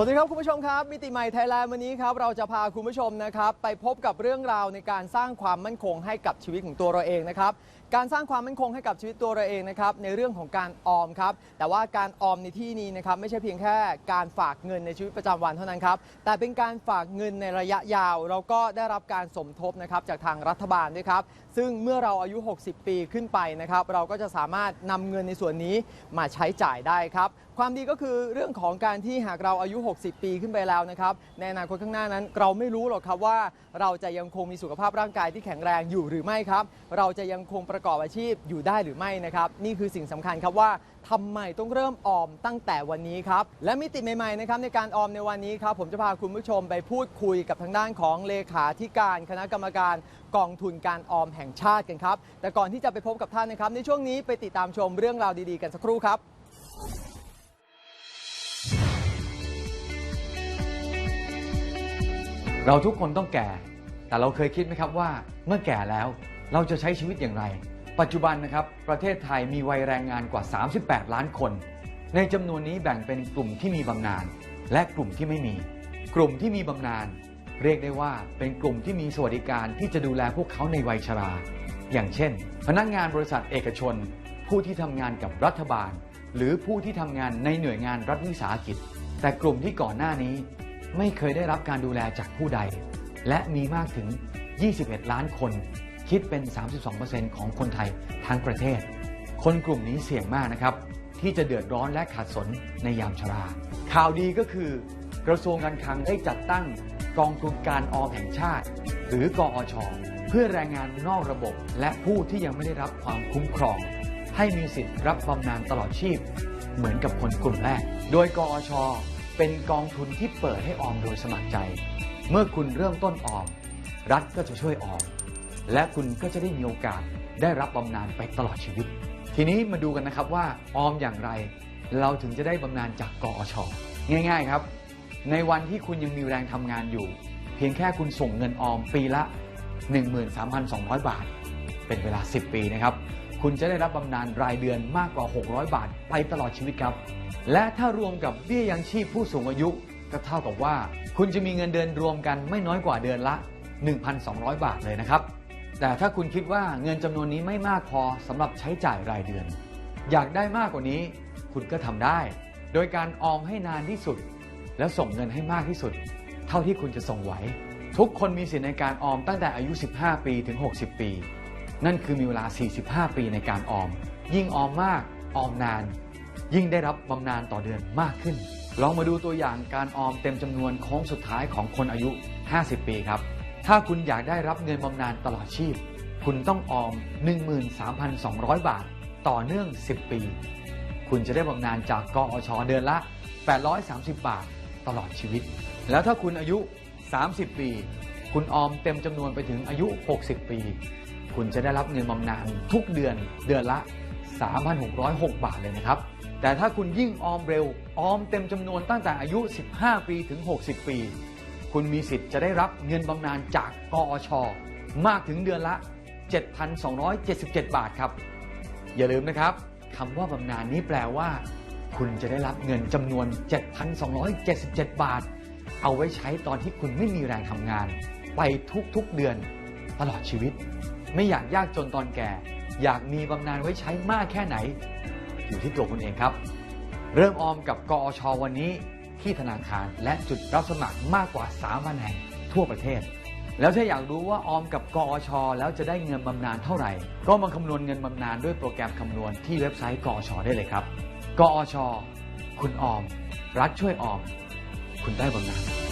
สวัสดีครับคุณผู้ชมครับ มิติใหม่ไทยแลนด์วันนี้ครับเราจะพาคุณผู้ชมนะครับ ไปพบกับเรื่องราวในการสร้างความมั่นคงให้กับชีวิตของตัวเราเองนะครับ การสร้างความมั่นคงให้กับชีวิตตัวเราเองนะครับในเรื่องของการออมครับแต่ว่าการออมในที่นี้นะครับไม่ใช่เพียงแค่การฝากเงินในชีวิตประจำวันเท่านั้นครับแต่เป็นการฝากเงินในระยะยาว เราก็ได้รับการสมทบนะครับจากทางรัฐบาลด้วยครับซึ่งเมื่อเราอายุ 60 ปีขึ้นไปนะครับเราก็จะสามารถนำเงินในส่วนนี้มาใช้จ่ายได้ครับความดีก็คือเรื่องของการที่หากเราอายุ 60 ปีขึ้นไปแล้วนะครับในอนาคตข้างหน้านั้นเราไม่รู้หรอกครับว่าเราจะยังคงมีสุขภาพร่างกายที่แข็งแรงอยู่หรือไม่ครับ เราจะยังคงประกอบอาชีพอยู่ได้หรือไม่นะครับ นี่คือสิ่งสำคัญครับว่าทำไมต้องเริ่มออมตั้งแต่วันนี้ครับ และมิติใหม่ๆนะครับในการออมในวันนี้ครับผมจะพาคุณผู้ชมไปพูดคุยกับทางด้านของเลขาธิการคณะกรรมการกองทุนการออมแห่งชาติกันครับ แต่ก่อนที่จะไปพบกับท่านนะครับ ในช่วงนี้ไปติดตามชมเรื่องราวดีๆกันสักครู่ครับเราทุกคนต้องแก่ แต่เราเคยคิดไหมครับว่าเมื่อแก่แล้ว เราจะใช้ชีวิตอย่างไร ปัจจุบันนะครับ ประเทศไทยมีวัยแรงงานกว่า 38 ล้านคน ในจำนวนนี้แบ่งเป็นกลุ่มที่มีบำนาญและกลุ่มที่ไม่มี กลุ่มที่มีบำนาญเรียกได้ว่าเป็นกลุ่มที่มีสวัสดิการที่จะดูแลพวกเขาในวัยชรา อย่างเช่น พนักงานบริษัทเอกชน ผู้ที่ทำงานกับรัฐบาล หรือผู้ที่ทำงานในหน่วยงานรัฐวิสาหกิจ แต่กลุ่มที่ก่อนหน้านี้ ไม่เคยได้รับการดูแลจากผู้ใด และมีมากถึง 21 ล้านคน คิดเป็น 32%ของคนไทยทั้งประเทศ คนกลุ่มนี้เสี่ยงมากนะครับ ที่จะเดือดร้อนและขาดสนในยามชรา ข่าวดีก็คือกระทรวงการคลังได้จัดตั้งกองทุนการออมแห่งชาติ หรือกอชเพื่อแรงงานนอกระบบ และผู้ที่ยังไม่ได้รับความคุ้มครอง ให้มีสิทธิ์รับบำนาญตลอดชีพ เหมือนกับคนกลุ่มแรก โดยกอชเป็นกองทุนที่เปิดให้ออมโดยสมัครใจ เมื่อคุณเริ่มต้นออม รัฐก็จะช่วยออม และคุณก็จะได้มีโอกาสได้รับบำนาญไปตลอดชีวิต ทีนี้มาดูกันนะครับว่าออมอย่างไร เราถึงจะได้บำนาญจากกอชง่ายๆครับ ในวันที่คุณยังมีแรงทำงานอยู่ เพียงแค่คุณส่งเงินออมปีละ 13,200 บาท เป็นเวลา 10 ปีนะครับ คุณจะได้รับบำนาญรายเดือนมากกว่า 600 บาทไปตลอดชีวิตครับ และถ้ารวมกับเบี้ยยังชีพผู้สูงอายุก็เท่ากับว่า คุณจะมีเงินเดือนรวมกันไม่น้อยกว่าเดือนละ 1,200 บาทเลยนะครับ แต่ถ้าคุณคิดว่าเงินจำนวนนี้ไม่มากพอสำหรับใช้จ่ายรายเดือน อยากได้มากกว่านี้คุณก็ทำได้ โดยการออมให้นานที่สุด แล้วส่งเงินให้มากที่สุด เท่าที่คุณจะส่งไหว ทุกคนมีสิทธิในการออมตั้งแต่อายุ 15 ปีถึง 60 ปี นั่นคือมีเวลา 45 ปีในการออม ยิ่งออมมากออมนาน ยิ่งได้รับบำนาญต่อเดือนมากขึ้น ลองมาดูตัวอย่างการออมเต็มจำนวนโค้งสุดท้ายของคนอายุ 50 ปีครับ ถ้าคุณอยากได้รับเงินบำนาญตลอดชีพ คุณต้องออม 13,200 บาท ต่อเนื่อง 10 ปี คุณจะได้บำนาญจากกอชเดือนละ 830 บาทตลอดชีวิต แล้วถ้าคุณอายุ 30 ปี คุณออมเต็มจำนวนไปถึงอายุ 60 ปี คุณจะได้รับเงินบำนาญทุกเดือนเดือนละ 3,606 บาทเลยนะครับ แต่ถ้าคุณยิ่งออมเร็ว ออมเต็มจำนวนตั้งแต่อายุ 15 ปีถึง 60 ปี คุณมีสิทธิ์จะได้รับเงินบำนาญจากกอช มากถึงเดือนละ 7,277 บาทครับ อย่าลืมนะครับคำว่าบำนาญนี้แปลว่า คุณจะได้รับเงินจำนวน 7,277 บาท เอาไว้ใช้ตอนที่คุณไม่มีแรงทำงาน ไปทุกๆเดือนตลอดชีวิต ไม่อยากยากจนตอนแก่ อยากมีบำนาญไว้ใช้มากแค่ไหน อยู่ที่ตัวคุณเองครับ เริ่มออมกับกอชวันนี้ ที่ธนาคาร และจุดรับสมัครมากกว่า 3,000 แห่งทั่วประเทศ แล้วถ้าอยากรู้ว่าออมกับกอชแล้วจะได้เงินบำนาญเท่าไหร่ ก็มาคำนวณเงินบำนาญด้วยโปรแกรมคำนวณที่เว็บไซต์กอชได้เลยครับกอช คุณออม รัฐช่วยออม คุณได้บำนาญ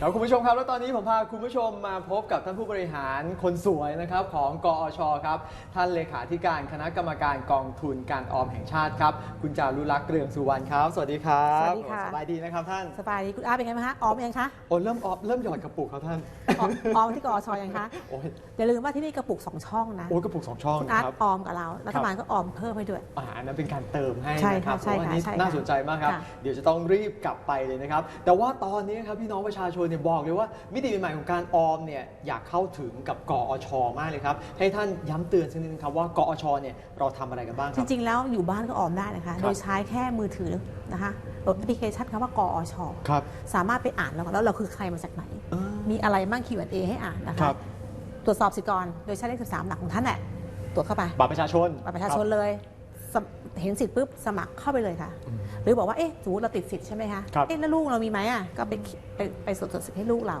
ครับคุณผู้ชมครับแล้วตอนนี้ผมพาคุณผู้ชมมาพบกับท่านผู้บริหารคนสวยนะครับของกอชครับท่านเลขาธิการคณะกรรมการกองทุนการออมแห่งชาติครับคุณจารุลักษณ์เรืองสุวรรณครับ สวัสดีครับสวัสดีค่ะสบายดีนะครับท่านสบายดีคุณอาเป็นไงบ้างคะออมยังคะโอ้เริ่มออมเริ่มหยอดกระปุกครับท่านออมออมที่กอชยังคะโอ้ยอย่าลืมว่าที่นี่กระปุกสองช่องนะโอ้ยกระปุกสองช่องคุณนะอาร์ตครับออมกับเรารัฐบาลก็ออมเพิ่มให้ด้วย อ่าอันนั้นเป็นการเติมให้ใช่นะคค่ะรับใช่โอ้อันค่ะนี้ใช่ค่ะน่าสนใจมากครับค่ะ เดี๋ยวจะต้องรีบกลับไปเลยนะครับแต่ว่าตอนนี้ครับพี่น้องประชาชนเนี่ยบอกเลยว่ามิติใหม่ๆของการออมเนี่ยอยากเข้าถึงกับกอชมากเลยครับ ให้ท่านย้ำเตือนสักนิดนึงครับว่ากอชเนี่ยเราทำอะไรกันบ้างคจรับ ริง ๆ แล้วอยู่บ้านก็ออมได้นะคะครับโดยใช้แค่มือถือนะคะโหลดแอปพลิเคชันคำว่ากอชครับสามารถไปอ่านแล้วแล้วเราคือใครมาจากไหน เออ มีอะไรบ้าง Q&A ให้อ่านนะครัคะ บ ตรวจสอบสิทธิกรโดยใช้เลข 13 หลักของท่านแหละตรวจเข้าไป บัตรประชาชนบัตรประชาชนเลยสม เห็นสิทธิ์ปุ๊บสมัครเข้าไปเลยค่ะ หรือบอกว่าเอ๊ะสมมติเราติดสิทธิ์ใช่ไหมคะครับ เอ๊ะแล้วลูกเรามีไหมอะก็ไปไปไปสดสิทธิ์ให้ลูกเรา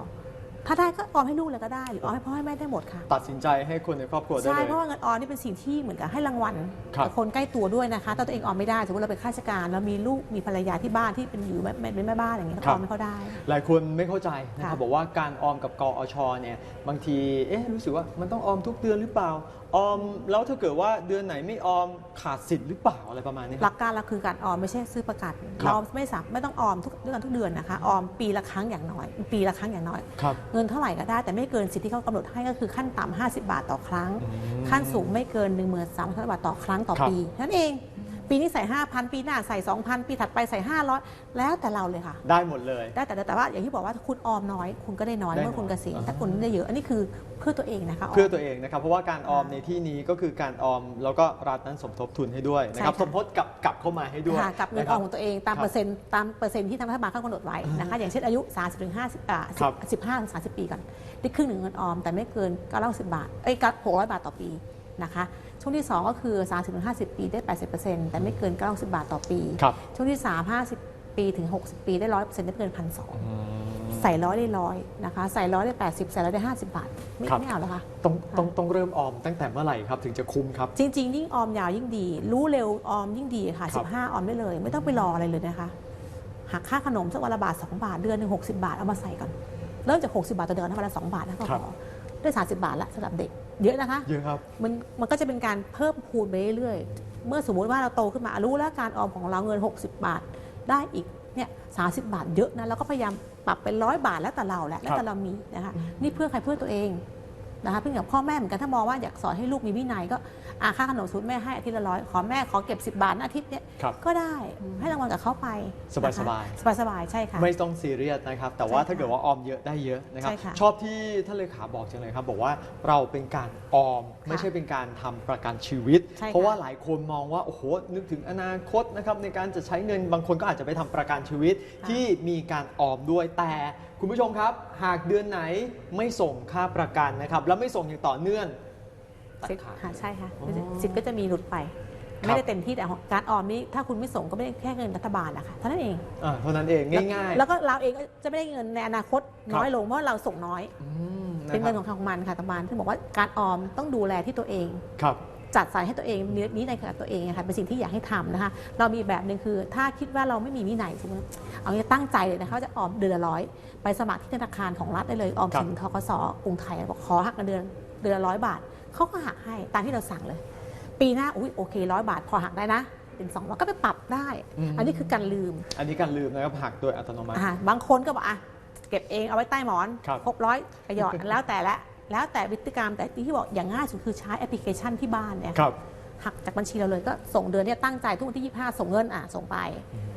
ถ้าได้ก็ออมให้ลูกเลยก็ได้หรือออมให้พ่อให้แม่ได้หมดค่ะ ตัดสินใจให้คนในครอบครัวได้ใช่ เลย เพราะว่าเงินออมนี่เป็นสิ่งที่เหมือนกับให้รางวัลครับ กับคนใกล้ตัวด้วยนะคะถ้าตัวเองออมไม่ได้สมมติเราเป็นข้าราชการแล้วมีลูกมีภรรยาที่บ้านที่เป็นอยู่แม่เป็นแม่บ้านอย่างเงี้ยก็ออมให้เขาได้ หลายคนไม่เข้าใจนะครับค่ะบอกว่าการออมกับกอชเนี่ยบางทีเอ๊ะรู้สึกว่ามันต้องออมทุกเดือนหรือเปล่าออมแล้วถ้าเกิดว่าเดือนไหนไม่ออมขาดสิทธิ์หรือเปล่าอะไรประมาณนี้คหรัลับ กการเราคือการออมไม่ใช่ซื้อประกันครับเราไม่สามไม่ต้องออมทุกเดือนทุกเดือนนะคะออมปีละครั้งอย่างน้อย ปีละครั้งอย่างน้อย ครับ เงินเท่าไหร่ก็ได้แต่ไม่เกินสิทธิที่เขากำหนดให้ก็คือขั้นต่ำ50 บาทต่อครั้ง อืมขั้นสูงไม่เกิน1 3 0 0 0บาทต่อครั้งต่อครับ ปีนั่นเอง ปีนี้ใส่ 5,000 ปีหน้าใส่ 2,000 ปีถัดไปใส่ 500 แล้วแต่เราเลยค่ะ ได้หมดเลย ได้แต่แต่ว่าอย่างที่บอกว่าถ้าคุณออมน้อย คุณก็ได้น้อยได้เมื่อคุณน้อยเกษียณอ่าถ้าคุณได้เยอะอันนี้คือเพื่อตัวเองนะคะเพื่อตัวเองนะครับ เพราะว่าการออมในที่นี้ก็คือการออมแล้วก็รัฐนั้นสมทบทุนให้ด้วยนะครับ ใช่ค่ะ สมทบกับกลับเข้ามาให้ด้วยค่ะกับเงินนะอคอรัมของตัวเองตามครับเปอร์เซ็นต์ตามเปอร์เซ็นต์ที่ทางรัฐบาลเขากำหนดไว้นะคะ อย่างเช่นอายุ 30ถึง50อ่าครับ 10 15ถึง30 ปีก่อนได้ครึ่งหนึ่งเงินออมแต่ไม่เกิน990บาทเอ้ย600 บาทต่อปีนะคะ ช่วงที่ 2 ก็คือ 30ถึง50 ปีได้ 80%แต่ไม่เกิน990 บาทต่อปี ครับ ช่วงที่ 3 50 ปีถึง 60 ปีได้ 100%ได้ไม่เกินพันสองใส่ร้อยได้ร้อยนะคะ ใส่ร้อยได้ 80 ใส่ร้อยได้ 50 บาท ไม่ครับ ไม่เอาแล้วค่ะต้องต้องต้องเริ่มออมตั้งแต่เมื่อไหร่ครับถึงจะคุ้มครับ จริง ๆ ยิ่งออมยาวยิ่งดี รู้เร็วออมยิ่งดีค่ะ ครับ 15 ออมได้เลย ไม่ต้องไปรออะไรเลยนะคะหักค่าขนมสักวันละบาท 2 บาท เดือนหนึ่ง60บาท เอามาใส่ก่อน เริ่มจาก 60 บาทต่อเดือนนะวันละ 2 บาทนะก็ครัพบอได้ 30 บาทละสำหรับเด็ก เยอะนะคะ เยอะครับ มันมันก็จะเป็นการเพิ่มพูนไปเรื่อยๆ เมื่อสมมุติว่าเราโตขึ้นมารู้แล้วการออมของเราเงิน 60 บาท ได้อีกเนี่ยสาบาทเยอะนะเราก็พยายามปรับเป็นร้อยบาทแล้วแต่เราแหละแล้วแต่เรามีนะคะนี่เพื่อใครเพื่อตัวเองนะคะเพื่อกับพ่อแม่เหมือนกันถ้ามองว่าอยากสอนให้ลูกมีวินัยก็ อาค่าขนมสูตรแม่ให้อาทิตย์ละร้อยขอแม่ขอเก็บ 10 บาทนะอาทิตย์เนี้ยครับ ก็ได้ให้รางวัลกับเขาไปสบายๆ สบายสบายๆใช่ค่ะ ไม่ต้องซีเรียสนะครับ แต่ว่าใช่ค่ะถ้าเกิดว่าออมเยอะได้เยอะนะครับ ใช่ค่ะชอบที่ท่านเลขาบอกจังเลยครับ บอกว่าเราเป็นการออม ไม่ใช่เป็นการทำประกันชีวิต ใช่ค่ะเพราะว่าหลายคนมองว่า โอ้โห นึกถึงอนาคตนะครับ ในการจะใช้เงินบางคนก็อาจจะไปทำประกันชีวิตที่มีการออมด้วยแต่คุณผู้ชมครับ หากเดือนไหนไม่ส่งค่าประกันนะครับ แล้วไม่ส่งอย่างต่อเนื่อง ตัดสิทธิ์ขาดค่ะใช่ค่ะอ๋อสิทธิ์ก็จะมีหลุดไปครับไม่ได้เต็มที่แต่การออมนี้ถ้าคุณไม่ส่งก็ไม่ได้แค่เงินรัฐบาลนะคะเท่านั้นเองอ่าเท่านั้นเองง่ายๆ แล้วก็เราเองก็จะไม่ได้เงินในอนาคตน้อยลงเพราะเราส่งน้อยอืมะเป็นเงินคขรัอบงใครของมันค่ะตะบานที่บอกว่าการออมต้องดูแลที่ตัวเองครับจัดสรรให้ตัวเองมีนี้ในกับตัวเองนะคะเป็นสิ่งที่อยากให้ทำนะคะเรามีแบบหนึ่งคือ ถ้าคิดว่าเราไม่มีวินัยสมมติเอางี้ตั้งใจเลยนะคะว่าจะออมเดือนละร้อยไปสมัครที่ธนาคารของรัฐได้เลยออมครับสินทกสกรุงไทยบอกขอหักเงินเดือนเดือนละร้อยบาท เขาก็หักให้ตามที่เราสั่งเลย ปีหน้าอุ้ยโอเคร้อยบาทพอหักได้นะเป็นสองร้อยก็ไปปรับได้ อันนี้คือการลืม อันนี้การลืมนะครับหักโดยอัตโนมัติอ่าบางคนก็บอกอะเก็บเองเอาไว้ใต้หมอนครับครบร้อยประหยอดแล้วแต่ละแล้วแต่พฤติกรรมแต่ที่บอกอย่างง่ายสุดคือใช้แอปพลิเคชันที่บ้านเนี่ยครับหักจากบัญชีเราเลยก็ส่งเดือนเนี่ยตั้งใจทุกวันที่ 25 ส่งเงินอะส่งไป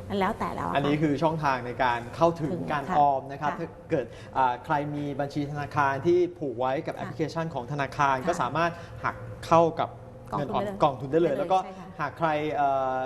อันแล้วแต่แล้วะอันนี้ค่ะคือช่องทางในการเข้าถึงถึงการค่ะออมนะครับ ค่ะถ้าเกิดอ่าใครมีบัญชีธนาคารที่ผูกไว้กับแอปพลิเคชันของธนาคารค่ะก็สามารถหักเข้ากับกองเงินทุออนมได้เลยกองทุนได้เลยได้เลยแล้วก็ใช่ค่ะหากใครเอ่อ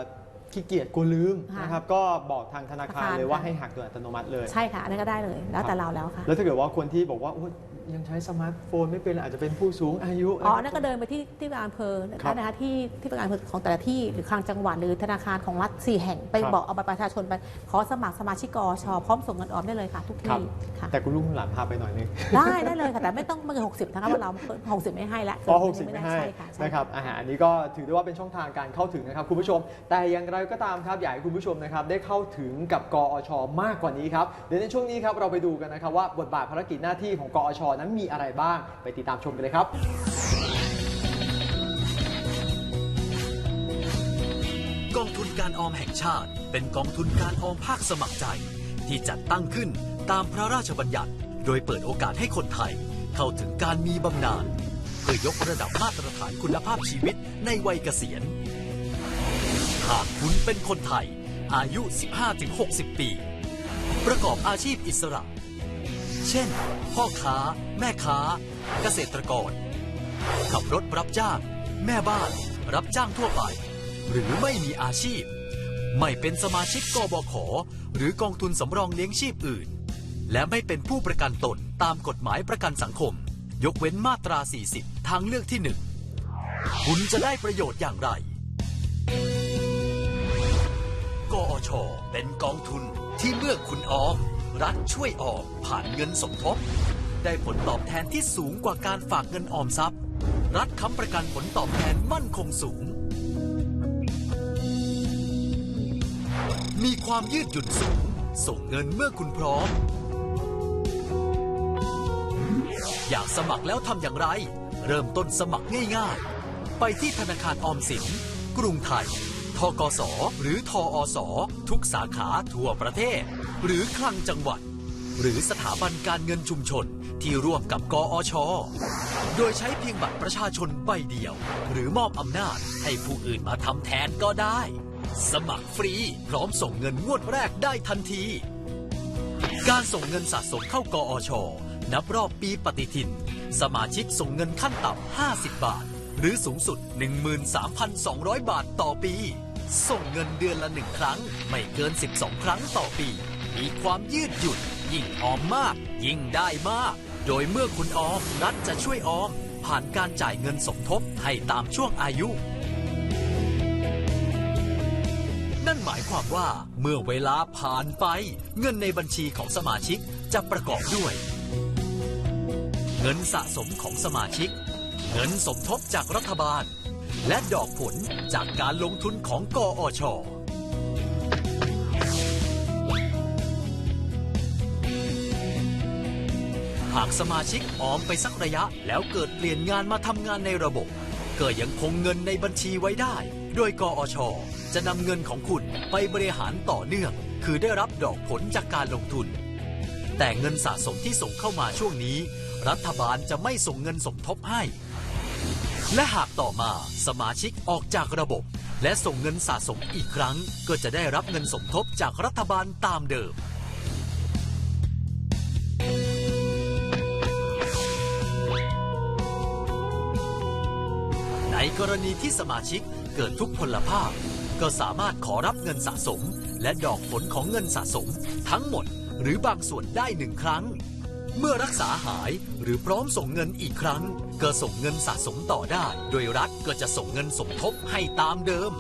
ขี้เกียจกลัวลืมค่ะนะครับก็บอกทางธนาคารธนาคารเลยว่าค่ะ ให้หักโดยอัตโนมัติเลย ใช่ค่ะอันนั้นก็ได้เลย แล้วแต่เราแล้วค่ะ แล้วถ้าเกิดว่าคนที่บอกว่าโอ๊ย ยังใช้สมาร์ทโฟนไม่เป็นอาจจะเป็นผู้สูงอายุอ๋อนั่นก็เดินไปที่ที่การอำเภอนะครัคะบนะคะที่ที่ประการอำเภอของแต่ละที่หรือคลังจังหวัดหรือธนาคารของรัฐสี่แห่งไปครับบอกเอาบัตรประชาชนไปขอสมัครสมาชิกกอชพร้อมส่งเงินออมได้เลยค่ะ ทุกครัที่บค่ะแต่คุณลุงคุณหลานพาไปหน่อยนึงได้ได้เลยค่ะแต่ไม่ต้องไม่เกินหกสิบนะคะว่าเราหกสิบไม่ให้ละอ๋อเกิน60ไม่ด้ให้ใช่ค่ะใช่นะครับอาหารอันนี้ก็ถือได้ว่าเป็นช่องทางการเข้าถึงนะครับคุณผู้ชม แต่อย่างไรก็ตามครับอยากให้คุณผู้ชมนะครับได้เข้าถึงกับกอชมากกว่านี้ครับเดี๋ยวในช่วงนี้ครับเราไปดูกันนะครับว่าบทบาทภารกิจหน้าที่ของกอชนั้นมีอะไรบ้าง ไปติดตามชมกันเลยครับกองทุนการออมแห่งชาติ เป็นกองทุนการออมภาคสมัครใจ ที่จัดตั้งขึ้นตามพระราชบัญญัติ โดยเปิดโอกาสให้คนไทย เข้าถึงการมีบำนาญเพื่อยกระดับมาตรฐานคุณภาพชีวิตในวัยเกษียณ หากคุณเป็นคนไทย อายุ 15-60 ปี ประกอบอาชีพอิสระ เช่น พ่อค้า แม่ค้า เกษตรกร ขับรถรับจ้าง แม่บ้าน รับจ้างทั่วไป หรือไม่มีอาชีพ ไม่เป็นสมาชิกกบข หรือกองทุนสำรองเลี้ยงชีพอื่น และไม่เป็นผู้ประกันตนตามกฎหมายประกันสังคม ยกเว้นมาตรา 40 ทางเลือกที่1คุณจะได้ประโยชน์อย่างไร กอช เป็นกองทุนที่เมื่อคุณออม รัฐช่วยออมผ่านเงินสมทบ ได้ผลตอบแทนที่สูงกว่าการฝากเงินออมทรัพย์ รัฐค้ำประกันผลตอบแทนมั่นคงสูง มีความยืดหยุ่นสูง ส่งเงินเมื่อคุณพร้อม อยากสมัครแล้วทำอย่างไร เริ่มต้นสมัครง่ายๆ ไปที่ธนาคารออมสินกรุงไทยทกส หรือทออส ทุกสาขาทั่วประเทศ หรือคลังจังหวัด หรือสถาบันการเงินชุมชนที่ร่วมกับกอช โดยใช้เพียงบัตรประชาชนใบเดียว หรือมอบอำนาจให้ผู้อื่นมาทำแทนก็ได้ สมัครฟรีพร้อมส่งเงินงวดแรกได้ทันที การส่งเงินสะสมเข้ากอชนับรอบปีปฏิทิน สมาชิกส่งเงินขั้นต่ำ50 บาท หรือสูงสุด 13,200 บาทต่อปี ส่งเงินเดือนละหนึ่งครั้ง ไม่เกิน 12 ครั้งต่อปี มีความยืดหยุ่นยิ่งออมมาก ยิ่งได้มาก โดยเมื่อคุณออมรัฐจะช่วยออม ผ่านการจ่ายเงินสมทบให้ตามช่วงอายุ นั่นหมายความว่าเมื่อเวลาผ่านไป เงินในบัญชีของสมาชิกจะประกอบด้วย เงินสะสมของสมาชิก เงินสมทบจากรัฐบาล และดอกผลจากการลงทุนของกอช หากสมาชิกออมไปสักระยะ แล้วเกิดเปลี่ยนงานมาทำงานในระบบ ก็ยังคงเงินในบัญชีไว้ได้ โดยกอช จะนำเงินของคุณไปบริหารต่อเนื่อง คือได้รับดอกผลจากการลงทุน แต่เงินสะสมที่ส่งเข้ามาช่วงนี้ รัฐบาลจะไม่ส่งเงินสมทบให้ และหากต่อมาสมาชิกออกจากระบบ และส่งเงินสะสมอีกครั้ง ก็จะได้รับเงินสมทบจากรัฐบาลตามเดิม กรณีที่สมาชิกเกิดทุกพลภาพ ก็สามารถขอรับเงินสะสม และดอกผลของเงินสะสม ทั้งหมดหรือบางส่วนได้หนึ่งครั้ง เมื่อรักษาหายหรือพร้อมส่งเงินอีกครั้ง ก็ส่งเงินสะสมต่อได้ โดยรัฐก็จะส่งเงินสมทบให้ตามเดิม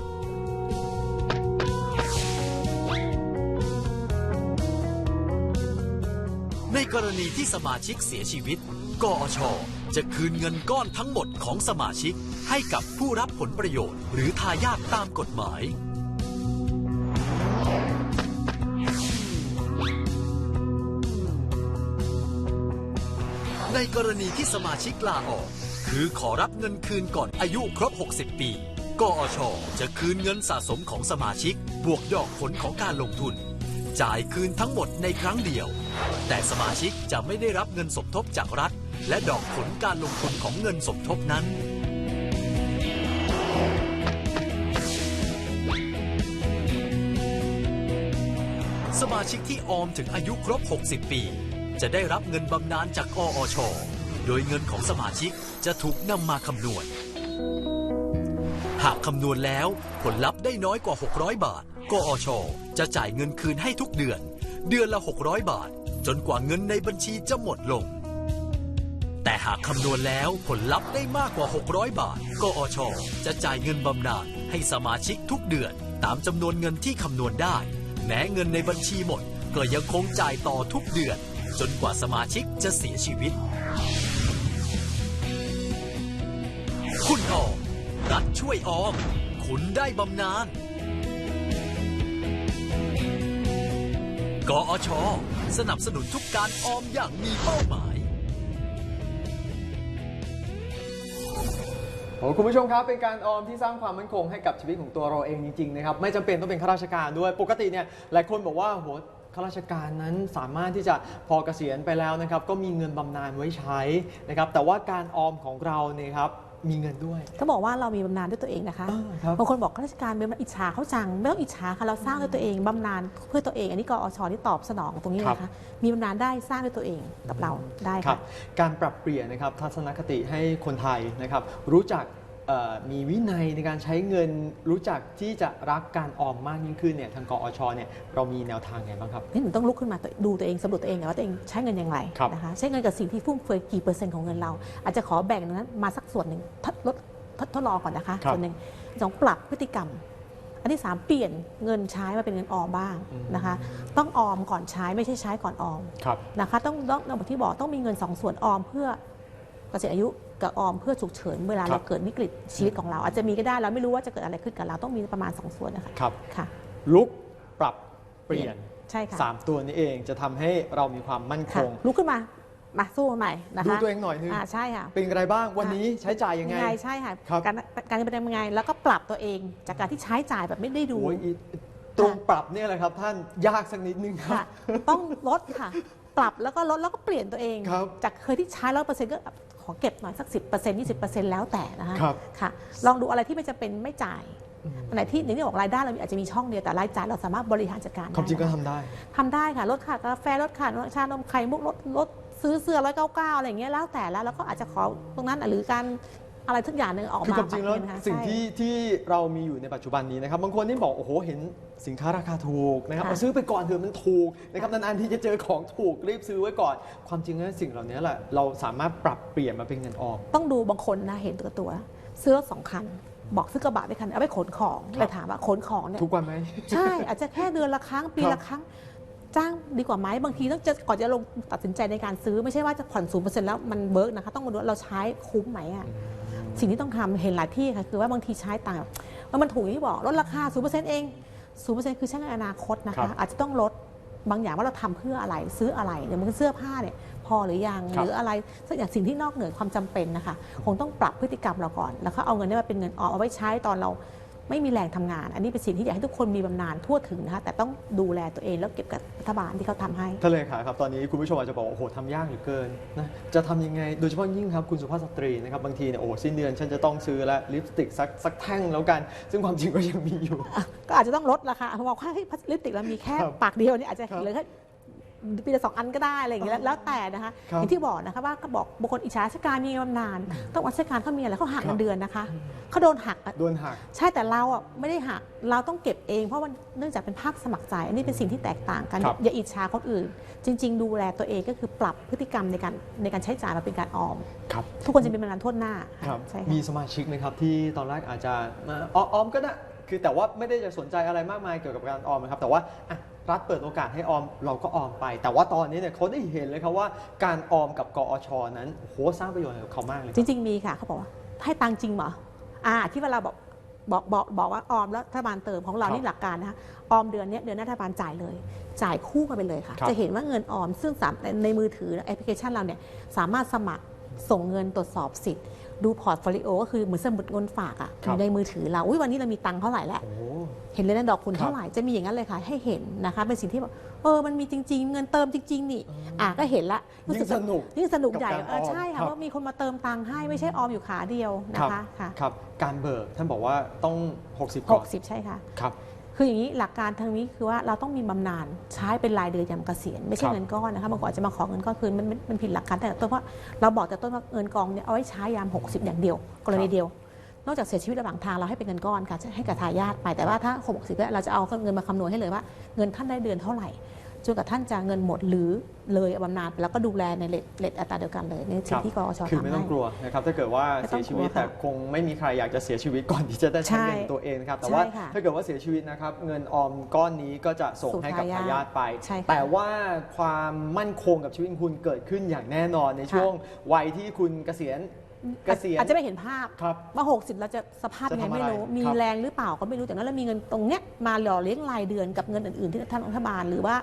ในกรณีที่สมาชิกเสียชีวิต กอช จะคืนเงินก้อนทั้งหมดของสมาชิกให้กับผู้รับผลประโยชน์ หรือทายาทตามกฎหมาย ในกรณีที่สมาชิกลาออก คือขอรับเงินคืนก่อนอายุครบ 60 ปีกอชจะคืนเงินสะสมของสมาชิก บวกดอกผลของการลงทุน จ่ายคืนทั้งหมดในครั้งเดียว แต่สมาชิกจะไม่ได้รับเงินสมทบจากรัฐ และดอกผลการลงทุนของเงินสมทบนั้น สมาชิกที่ออมถึงอายุครบ 60 ปี จะได้รับเงินบำนาญจากออช โดยเงินของสมาชิกจะถูกนำมาคำนวณ หากคำนวณแล้วผลลัพธ์ได้น้อยกว่า 600 บาท กอช จะจ่ายเงินคืนให้ทุกเดือน เดือนละ 600 บาท จนกว่าเงินในบัญชีจะหมดลง แต่หากคำนวณแล้วผลลัพธ์ได้มากกว่า 600 บาท กอช จะจ่ายเงินบำนาญให้สมาชิกทุกเดือน ตามจำนวนเงินที่คำนวณได้ แม้เงินในบัญชีหมด ก็ยังคงจ่ายต่อทุกเดือน จนกว่าสมาชิกจะเสียชีวิต คุณออมรัฐช่วยออม คุณได้บำนาญกอช สนับสนุนทุกการออมอย่างมีเป้าหมาย โอ้คุณผู้ชมครับเป็นการออมที่สร้างความมั่นคงให้กับชีวิตของตัวเราเองจริงๆนะครับไม่จำเป็นต้องเป็นข้าราชการด้วยปกติเนี่ยหลายคนบอกว่าโหข้าราชการนั้นสามารถที่จะพอเกษียณไปแล้วนะครับก็มีเงินบำนาญไว้ใช้นะครับแต่ว่าการออมของเราเนี่ยครับ มีเงินด้วย ก็บอกว่าเรามีบำนาญด้วยตัวเองนะคะอ่าครับ บางคนบอกข้าราชการเป็นอิจฉาเขาจังไม่ต้องอิจฉาค่ะเราสร้างด้วยตัวเองบำนาญเพื่อตัวเอง อันนี้กอชที่ตอบสนองตรงนี้นะคะมีบำนาญได้สร้างด้วยตัวเองกับเราได้ครัค่ะ บการปรับเปลี่ยนนะครับทัศนคติให้คนไทยนะครับรู้จักเอ่อ มีวินัยในการใช้เงินรู้จักที่จะรักการออมมากยิ่งขึ้นเนี่ยทางกอชเนี่ยเรามีแนวทางไงบ้างครับนี่หนูต้องลุกขึ้นมาตัวดูตัวเองสำรวจตัวเองก่อนว่าตัวเองใช้เงินอย่างไรครับนะคะใช้เงินกับสิ่งที่ฟุ่มเฟือยกี่เปอร์เซ็นต์ของเงินเรา อาจจะขอแบ่งนั้นมาสักส่วนหนึ่งทดลดทดทดลองก่อนนะคะครับส่วนหนึ่งสองปรับพฤติกรรม อันที่สามเปลี่ยนเงินใช้มาเป็นเงินออมบ้างนะคะ ต้องออมก่อนใช้ไม่ใช่ใช้ก่อนออมครับนะคะ ต้องต้องอย่างที่บอกต้องมีเงินสองส่วนออมเพื่อเกษียณอายุ กับออมเพื่อฉุกเฉินเวลาครัเราบเกิดวิกฤตชีวิตของเรา อาจจะมีก็ได้เราไม่รู้ว่าจะเกิดอะไรขึ้นกับเราต้องมีประมาณสองส่วนนะคะครับค่ะลุกปรับเปลี่ยนใช่ค่ะสามตัวนี้เองจะทำให้เรามีความมั่นคค่ะงลุกขึ้นมามาสู้กันใหม่นะคะดูตัวเองหน่อยนึงอ่าใช่ค่ะเป็นอะไรบ้างวันนี้ใช้จ่ายยังไงใช่ค่ะครับการการเงินเป็นยังไงแล้วก็ปรับตัวเองจากการที่ใช้จ่ายแบบไม่ได้ดูโอ้ยอีตรงปรับเนี่ยแหละครับ ท่านยากสักนิดนึงครัค่ะบต้องลดค่ะ ปรับแล้วก็ลดแล้วก็เปลี่ยนตัวเองครับจากเคยที่ใช้ร้อยเปอร์เซ็นต์ก็ ขอเก็บหน่อยสักสิบเปอร์เซ็นต์ยี่สิบเปอร์เซ็นต์แล้วแต่นะคะครับ ค่ะ ลองดูอะไรที่ไม่จะเป็นไม่จ่ายอันไหนที่อย่างที่บอกรายได้เราอาจจะมีช่องเดียวแต่รายจ่ายเราสามารถบริหารจัดการความจริงก็ได้ ทำได้ ทำได้ค่ะลดค่ากาแฟลดค่าชานมไข่มุกลดลดซื้อเสื้อร้อยเก้าเก้าอะไรอย่างเงี้ยแล้วแต่แล้วแล้วก็อาจจะขอตรงนั้นหรือการ อะไรทุกอย่างหนึ่งออกคือมาความจริงแล้วปบเปยนนะคะสิ่งใช่ ที่ที่เรามีอยู่ในปัจจุบันนี้นะครับบางคนนี่บอกโอ้โหเห็นสินค้าราคาถูกนะครับค่ะเอาซื้อไปก่อนเถอะมันถูกนะครับนานๆที่จะเจอของถูกรีบซื้อไว้ก่อน ความจริงแล้วสิ่งเหล่านี้แหละเราสามารถปรับเปลี่ยนมาเป็นเงินออม ต้องดูบางคนนะเห็นตัวตัวซื้อรถสองคัน บอกซื้อกระบะไปคันเอาไปขนของครับเลยถามว่าขนของเนี่ยทุกวันไหม ใช่ อาจจะแค่เดือนละครั้งปีครับละครั้ง จ้างดีกว่าไหมบางทีต้องจะก่อนจะลงตัดสินใจในการซื้อ ไม่ใช่ว่าจะผ่อนศูนย์เปอร์เซ็นต์แล้วมันเบิร์กนะคะ ต้องมาดูว่าเราใช้คุ้มไหมอะ สิ่งที่ต้องทำเห็นหลายที่ค่ะคือว่าบางทีใช้ต่างว่ามันถูกอย่างที่บอกลดราคาศูนย์เปอร์เซ็นต์เองศูนย์เปอร์เซ็นต์คือใช้ในอนาคตนะครัคะบอาจจะต้องลดบางอย่างว่าเราทำเพื่ออะไรซื้ออะไรอย่างมันเสื้อผ้าเนี่ยพอหรือยังครับหรืออะไรสักอย่างสิ่งที่นอกเหนือความจำเป็นนะคะ คงต้องปรับพฤติกรรมเราก่อน แล้วก็เอาเงินนี้มาเป็นเงินออมเอาไว้ใช้ตอนเรา ไม่มีแรงทำงาน อันนี้เป็นสิ่งที่อยากให้ทุกคนมีบำนาญทั่วถึงนะคะแต่ต้องดูแลตัวเองแล้วเก็บกับรัฐบาลที่เขาทำให้ท่านเลขาครับตอนนี้คุณผู้ชมอาจจะบอกว่าโอ้โหทำยากเหลือเกินนะจะทำยังไงโดยเฉพาะยิ่งครับคุณสุภาพสตรีนะครับบางทีเนี่ยโอ้โหสิ้นเดือนฉันจะต้องซื้อแล้วลิปสติกสักสักแท่งแล้วกัน ซึ่งความจริงก็ยังมีอยู่ ก็อาจจะต้องลดราคาเพราะว่าให้ลิปสติกเรามีแค่ครับปากเดียวเนี่ยอาจจะครับเหลือแค่ ปีละสองอันก็ได้อะไรอย่างเงี้ยแล้วแล้วแต่นะคะครับอย่างที่บอกนะคะว่าก็บอกบุคคลอิจฉาราชการมีบำนาญต้องวัชการเขามีอะไรเขาหักครับ เงินเดือนนะคะเขาโดนหักอะ โดนหัก ใช่แต่เราอะไม่ได้หักเราต้องเก็บเองเพราะว่าเนื่องจากเป็นภาคสมัครใจ อันนี้เป็นสิ่งที่แตกต่างกัน ครับ อย่าอิจฉาคนอื่น จริง ๆ ดูแลตัวเองก็คือปรับพฤติกรรมในการในการใช้จ่ายมาเป็นการออม ครับ ทุกคนจะมีบำนาญทั่วหน้าครับ ใช่มีค่ะสมาชิกไหมครับที่ตอนแรกอาจจะมาอออมก็ได้ คือแต่ว่าไม่ได้จะสนใจอะไรมากมายเกี่ยวกับการออมนะครับ แต่ว่าอะ รัฐเปิดโอกาสให้ออมเราก็ออมไป แต่ว่าตอนนี้เนี่ยเขาได้เห็นเลยครับว่าการออมกับกอชนั้นโหสร้างประโยชน์ให้กับเขามากเลยคจรับริง ๆ มีค่ะเขาบอกว่าให้ตังค์จริงเหรออ่าที่เวลาบอกบอกบอกบอกว่าออมแล้วรัฐบาลเติมของเราครับนี่หลักการนะคะออมเดือนเนี้ยเดือนหน้ารัฐบาลจ่ายเลย จ่ายคู่กันไปเลยค่ะครับจะเห็นว่าเงินออมซึ่งสามในในมือถือแอปพลิเคชันเราเนี่ยสามารถสมัครส่งเงินตรวจสอบสิทธิ์ ดูพอร์ตโฟลิโอก็คือเหมือนสมุดเงินฝากอะครับอยู่ในมือถือเราอุ้ยวันนี้เรามีตังค์เท่าไหร่แล้วโอ้โห เห็นเลยนะดอกคุณครับเท่าไหร่จะมีอย่างนั้นเลยค่ะ ให้เห็นนะคะ เป็นสิ่งที่แบบเออมันมีจริง ๆ เงินเติมจริง ๆ นี่อะก็เห็นละรู้ยิ่งสนุกยิ่งสนุกกับใหญ่การเออออมใช่ครัค่ะบว่ามีคนมาเติมตังค์ให้ไม่ใช่ออมอยู่ขาเดียวนะคะค่ะครับการเบิกท่านบอกว่าต้อง 60ก่อน60 ใช่ค่ะครับคืออย่างนี้หลักการทางนี้คือว่าเราต้องมีบำนาญใช้เป็นรายเดือนยามเกษียณไม่ใช่ครับเงินก้อนนะคะบางคนอาจจะมาขอเงินก้อนคืนมันมันมันผิดหลักการแต่ต้นเพราะเราบอกแต่ต้นว่าเงินกองเนี่ยเอาไว้ใช้ยาม 60 อย่างเดียวกรณีเดียว นอกจากเสียชีวิตระหว่างทางเราให้เป็นเงินก้อนค่ะจะให้กับทายาทไปแต่ว่าถ้า60แล้วเราจะเอาเงินมาคำนวณให้เลยว่าเงินท่านได้เดือนเท่าไหร่จนกว่าท่านจะเงินหมดหรือเลยบำนาญไปแล้วก็ดูแลในเลทเลทอัตราเดียวกันเลยในสิ่งที่กอชคือทำไม่ให้ต้องกลัวนะครับถ้าเกิดว่าไม่ต้เสีอยงกลัวชีวิตค่ะแต่คงไม่มีใครอยากจะเสียชีวิตก่อนที่จะได้ใช้ใช่เงินของตัวเองนะครับแต่ใช่ว่าค่ะถ้าเกิดว่าเสียชีวิตนะครับเงินออมก้อนนี้ก็จะส่งสู่ให้กับทายาททายาทไปใช่ค่ะแต่ว่าความมั่นคงกับชีวิตของคุณเกิดขึ้นอย่างแน่นอนในค่ะช่วงวัยที่คุณเกษียณ เกษียณอาจจะไม่เห็นภาพครับว่า60เราจะสภาพยังไงจะทำอะไรไม่รู้มีครับ แรงหรือเปล่าก็ไม่รู้แต่นั้นเรามีเงินตรงเนี้ยมาหล่อเลี้ยงรายเดือนกับเงินอื่นๆที่ท่านรัฐบาลหรือว่า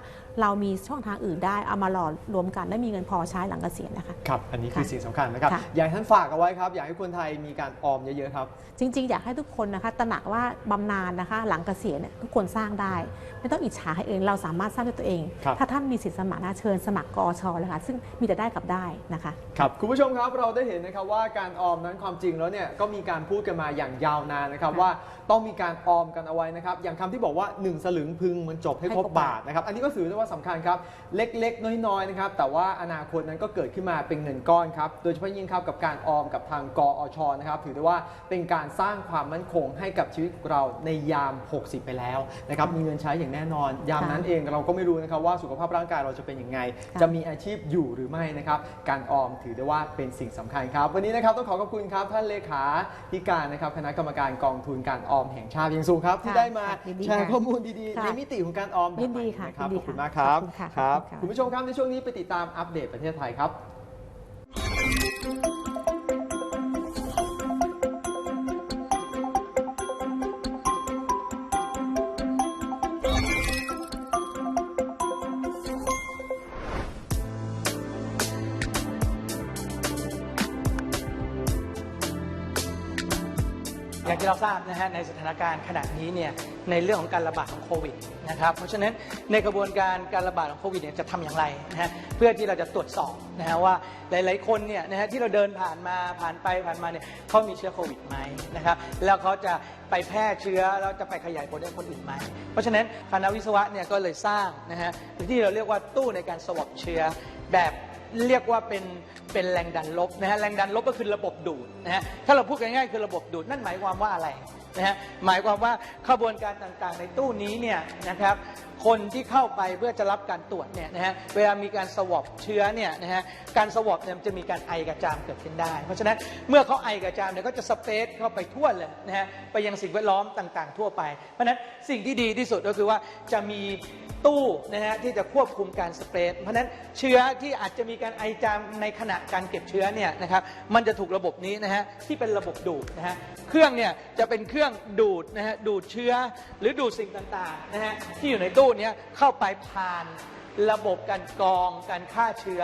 เรามีช่องทางอื่นได้เอามาหล่อรวมกันและมีเงินพอใช้หลังเกษียณนะคะ ครับ อันนี้คือค่ะสิ่งสำคัญนะครับ ค่ะ อยากให้ท่านฝากเอาไว้ครับ อยากให้คนไทยมีการออมเยอะๆครับ จริงๆ อยากให้ทุกคนนะคะตระหนักว่าบำนาญนะคะ หลังเกษียณเนี่ยทุกคนสร้างได้ ไม่ต้องอิจฉาให้เองเราสามารถสร้างด้วยตัวเอง ครับ ถ้าท่านมีสิทธิ์สมัครนะเชิญสมัครกอชเลยค่ะซึ่งมีแต่ได้กับได้นะคะ ครับคุณผู้ชมครับเราได้เห็นนะครับว่าการออมนั้นความจริงแล้วเนี่ยก็มีการพูดกันมาอย่างยาวนานนะครับว่าต้องมีการออมกันเอาไว้นะครับอย่างคำที่บอกว่า1สลึงพึงมันจบให้ครบบาทนะครับอันนี้ก็ถือได้ว่าสำคัญครับ เล็กๆ น้อยๆนะครับแต่ว่าอนาคตนั้นก็เกิดขึ้นมาเป็นเงินก้อนครับโดยเฉพาะยิ่งครับกับการออมกับทางกอชนะครับถือได้ว่าเป็นการสร้างความมั่นคงให้กับชีวิตเราในยาม 60 ไปแล้วนะครับมีเงินใช้อย่างแน่นอน ยามนั้นเองเราก็ไม่รู้นะครับว่าสุขภาพร่างกายเราจะเป็นยังไงค่ะจะมีอาชีพอยู่หรือไม่นะครับการออมถือได้ว่าเป็นสิ่งสำคัญครับ วันนี้นะครับต้องขอขอบคุณครับท่านเลขาธิการนะครับคณะกรรมการกองทุนการออมแห่งชาติอยังสูงครับ ที่ค่ะได้มาค่ะยินดีแชร์ค่ะข้อมูลดีๆค่ะในมิติของการออมแบบยินดีใหม่ค่ะนะครับยินดีขอบคุณค่ะมากครับขอบคุณค่ะครับขอบคุณค่ะ คุณผู้ชมครับในช่วงนี้ไปติดตามอัปเดตประเทศไทยครับ อย่างที่เราทราบนะฮะในสถานการณ์ขณะนี้เนี่ยในเรื่องของการระบาดของโควิดนะครับเพราะฉะนั้นในกระบวนการการระบาดของโควิดเนี่ยจะทำอย่างไรนะฮะเพื่อที่เราจะตรวจสอบนะฮะว่าหลาย ๆ คนเนี่ยนะฮะที่เราเดินผ่านมาผ่านไปผ่านมาเนี่ยเขามีเชื้อโควิดไหมนะครับแล้วเขาจะไปแพร่เชื้อแล้วจะไปขยายผลให้คนอื่นไหมเพราะฉะนั้นคณะวิศวะเนี่ยก็เลยสร้างนะฮะที่เราเรียกว่าตู้ในการสวอปเชื้อแบบ เรียกว่าเป็นเป็นแรงดันลบนะฮะแรงดันลบก็คือระบบดูดนะฮะถ้าเราพูดง่ายๆคือระบบดูดนั่นหมายความว่าอะไรนะฮะหมายความว่าขบวนการต่างๆในตู้นี้เนี่ยนะครับ คนที่เข้าไปเพื่อจะรับการตรวจเนี่ยนะฮะเวลามีการสวอปเชื้อเนี่ยนะฮะการสวอปเนี่ยมันจะมีการไอกระจามเกิดขึ้นได้ เพราะฉะนั้นเมื่อเขาไอกระจามเนี่ยก็จะสเปซเข้าไปทั่วเลยนะฮะไปยังสิ่งแวดล้อมต่าง ๆ ทั่วไป เพราะฉะนั้นสิ่งที่ดีที่สุดก็คือว่าจะมีตู้นะฮะที่จะควบคุมการสเปรดเพราะฉะนั้นเชื้อที่อาจจะมีการไอจามในขณะการเก็บเชื้อเนี่ยนะครับมันจะถูกระบบนี้นะฮะที่เป็นระบบดูดนะฮะเครื่องเนี่ยจะเป็นเครื่องดูดนะฮะดูดเชื้อหรือดูดสิ่งต่างๆนะฮะที่อยู่ในตู้เนี้ยเข้าไปผ่านระบบการกรองการฆ่าเชื้อ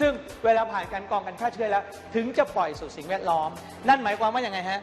ซึ่งเวลาผ่านการกรองการฆ่าเชื้อแล้ว ถึงจะปล่อยสู่สิ่งแวดล้อม นั่นหมายความว่าอย่างไงฮะ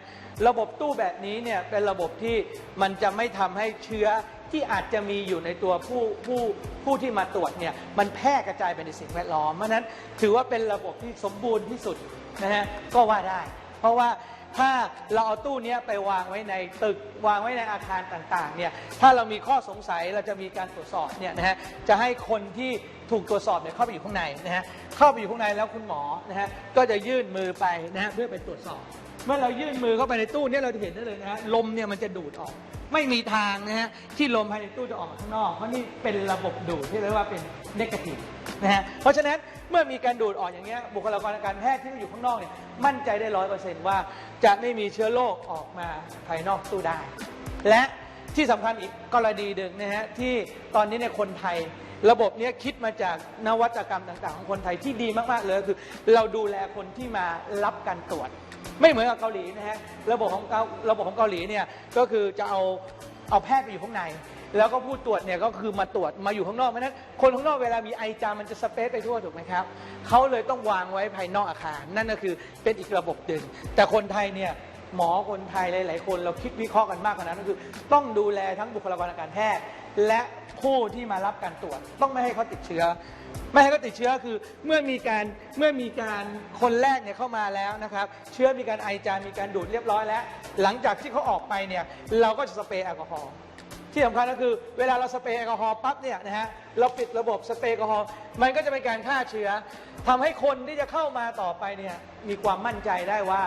ระบบตู้แบบนี้เนี่ยเป็นระบบที่มันจะไม่ทำให้เชื้อที่อาจจะมีอยู่ในตัวผู้ผู้ผู้ที่มาตรวจเนี่ยมันแพร่กระจายไปในสิ่งแวดล้อมเพราะนั้นถือว่าเป็นระบบที่สมบูรณ์ที่สุดนะฮะก็ว่าได้ เพราะว่า ถ้าเราเอาตู้นี้ไปวางไว้ในตึกวางไว้ในอาคารต่างๆเนี่ยถ้าเรามีข้อสงสัยเราจะมีการตรวจสอบเนี่ยนะฮะจะให้คนที่ถูกตรวจสอบเนี่ยเข้าไปอยู่ข้างในนะฮะเข้าไปอยู่ข้างในแล้วคุณหมอนะฮะก็จะยื่นมือไปนะฮะเพื่อไปตรวจสอบ เมื่อเรายื่นมือเข้าไปในตู้เนี่ยเราจะเห็นได้เลยนะฮะลมเนี่ยมันจะดูดออกไม่มีทางนะฮะที่ลมภายในตู้จะออกมาข้างนอก เพราะนี่เป็นระบบดูดที่เรียกว่าเป็นเนกาทีฟนะฮะเพราะฉะนั้น เมื่อมีการดูดออกอย่างเงี้ยบุคลากรทางการแพทย์ที่อยู่ข้างนอกเนี่ยมั่นใจได้ร้อยเปอร์เซนต์ว่าจะไม่มีเชื้อโรคออกมาภายนอกตู้ได้ และที่สำคัญอีกกรณีหนึ่งนะฮะที่ตอนนี้เนี่ยคนไทยระบบเนี้ยคิดมาจากนวัตกรรมต่างๆ ของคนไทยที่ดีมากๆเลยคือ เราดูแลคนที่มารับการตรวจ ไม่เหมือนกับเกาหลีนะฮะระบบของเการะบบของเกาหลีเนี่ยก็คือจะเอาเอาแพทย์ไปอยู่ข้างใน แล้วก็ผู้ตรวจเนี่ยก็คือมาตรวจมาอยู่ข้างนอกเพราะฉะนั้นคนข้างนอกเวลามีไอจามมันจะสเปซไปทั่วถูกไหมครับเขาเลยต้องวางไว้ภายนอกอาคาร นั่นก็คือเป็นอีกระบบหนึ่งแต่คนไทยเนี่ยหมอคนไทยหลาย ๆ คนเราคิดวิเคราะห์กันมากกว่านั้นก็คือ ต้องดูแลทั้งบุคลากรทางการแพทย์และผู้ที่มารับการตรวจ ต้องไม่ให้เขาติดเชื้อ ไม่ให้เขาติดเชื้อคือเมื่อมีการเมื่อมีการคนแรกเนี่ยเข้ามาแล้วนะครับ เชื้อมีการไอจามมีการดูดเรียบร้อยแล้ว หลังจากที่เขาออกไปเนี่ยเราก็จะสเปรย์แอลกอฮอล์ ที่สำคัญก็คือเวลาเราสเปรย์แอลกอฮอล์ปั๊บเนี่ยนะฮะเราปิดระบบสเปรย์แอลกอฮอล์มันก็จะเป็นการฆ่าเชื้อทำให้คนที่จะเข้ามาต่อไปเนี่ยมีความมั่นใจได้ว่า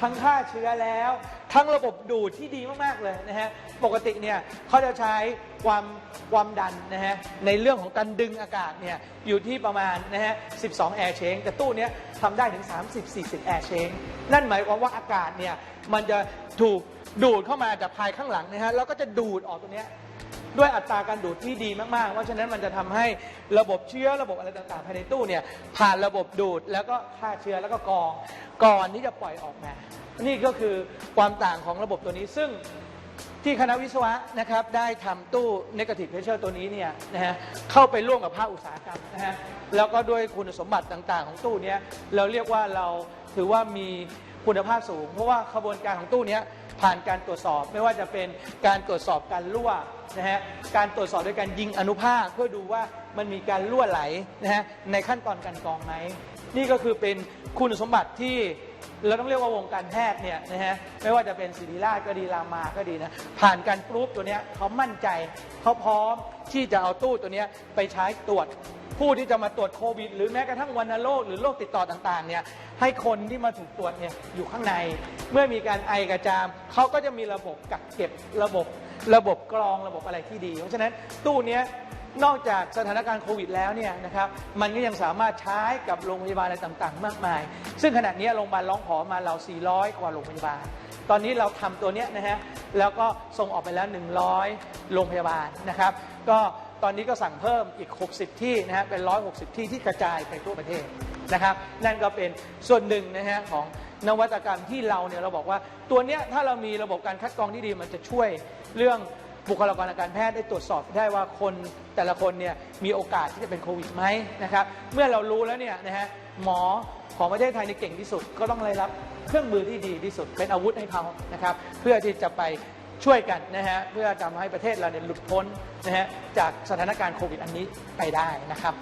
ทั้งฆ่าเชื้อแล้ว ทั้งระบบดูดที่ดีมากๆเลยนะฮะปกติเนี่ยเขาจะใช้ความความดันนะฮะในเรื่องของการดึงอากาศเนี่ยอยู่ที่ประมาณนะฮะ 12 แอร์เชงแต่ตู้เนี้ยทำได้ถึง 30-40 แอร์เชงนั่นหมายความว่าอากาศเนี่ยมันจะถูก ดูดเข้ามาจากภายข้างหลังนะฮะแล้วก็จะดูดออกตรงนี้ยด้วยอัตราการดูดที่ดีมากๆ เพราะฉะนั้นมันจะทำให้ระบบเชื้อระบบอะไรต่างๆภายในตู้เนี่ยผ่านระบบดูดแล้วก็ฆ่าเชื้อแล้วก็กรองก่อนที่จะปล่อยออกมา นี่ก็คือความต่างของระบบตัวนี้ซึ่งที่คณะวิศวะนะครับได้ทำตู้ negative pressure ตัวนี้เนี่ยนะฮะเข้าไปร่วมกับภาคอุตสาหกรรมนะฮะแล้วก็ด้วยคุณสมบัติต่างๆ ของตู้เนี้ยเราเรียกว่าเราถือว่ามีคุณภาพสูง เพราะว่าขบวนการของตู้เนี้ย ผ่านการตรวจสอบไม่ว่าจะเป็นการตรวจสอบการรั่วนะฮะการตรวจสอบด้วยการยิงอนุภาคเพื่อดูว่ามันมีการรั่วไหลนะฮะในขั้นตอนการกรองไหมนี่ก็คือเป็นคุณสมบัติที่เราต้องเรียกว่าวงการแพทย์เนี่ยนะฮะไม่ว่าจะเป็นศิริราชก็ดีรามาก็ดีนะผ่านการปรูฟตัวเนี้ยเขามั่นใจเขาพร้อมที่จะเอาตู้ตัวเนี้ยไปใช้ตรวจ ผู้ที่จะมาตรวจโควิด หรือแม้กระทั่งวัณโรคหรือโรคติดต่อต่างๆเนี่ยให้คนที่มาถูกตรวจเนี่ยอยู่ข้างใน เมื่อมีการไอกระจามเขาก็จะมีระบบกักเก็บระบบระบบกรองระบบอะไรที่ดี เพราะฉะนั้นตู้เนี้ยนอกจากสถานการณ์โควิดแล้วเนี่ยนะครับมันก็ยังสามารถใช้กับโรงพยาบาลอะไรต่างๆ มากมาย ซึ่งขณะนี้โรงพยาบาลร้องขอมาเรา 400 กว่าโรงพยาบาล ตอนนี้เราทำตัวเนี้ยนะฮะแล้วก็ส่งออกไปแล้ว 100 โรงพยาบาลนะครับ ก็ ตอนนี้ก็สั่งเพิ่มอีก 60 ที่นะฮะเป็น 160 ที่ที่กระจายไปทั่วประเทศนะครับ นั่นก็เป็นส่วนหนึ่งนะฮะของนวัตกรรมที่เราเนี่ยเราบอกว่าตัวเนี้ยถ้าเรามีระบบการคัดกรองที่ดีมันจะช่วยเรื่องบุคลากรทางการแพทย์ได้ตรวจสอบได้ว่าคนแต่ละคนเนี่ยมีโอกาสที่จะเป็นโควิดไหมนะครับเมื่อเรารู้แล้วเนี่ยนะฮะหมอของประเทศไทยในเก่งที่สุด ก็ต้องได้รับเครื่องมือที่ดีที่สุดเป็นอาวุธให้เขานะครับเพื่อที่จะไป ช่วยกันนะฮะเพื่อทำให้ประเทศเราเนี่ยหลุดพ้นนะฮะจากสถานการณ์โควิดอันนี้ไปได้นะครับ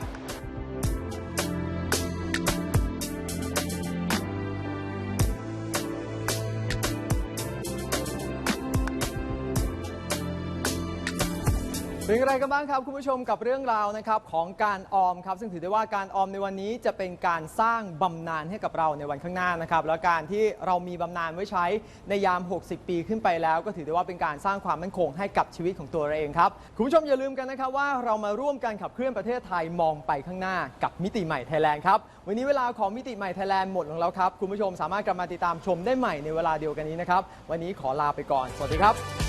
เป็นอย่างไรกันบ้างครับคุณผู้ชมกับเรื่องราวนะครับของการออมครับซึ่งถือได้ว่าการออมในวันนี้จะเป็นการสร้างบำนาญให้กับเราในวันข้างหน้านะครับแล้วการที่เรามีบำนาญไว้ใช้ในยาม 60 ปีขึ้นไปแล้ว ก็ถือได้ว่าเป็นการสร้างความมั่นคงให้กับชีวิตของตัวเราเองครับคุณผู้ชมอย่าลืมกันนะครับว่าเรามาร่วมกันขับเคลื่อนประเทศไทยมองไปข้างหน้ากับมิติใหม่ไทยแลนด์ครับวันนี้เวลาของมิติใหม่ไทยแลนด์หมดลงแล้วครับคุณผู้ชมสามารถกลับมาติดตามชมได้ใหม่ในเวลาเดียวกันนี้นะครับวันนี้ขอลาไปก่อนสวัสดีครับ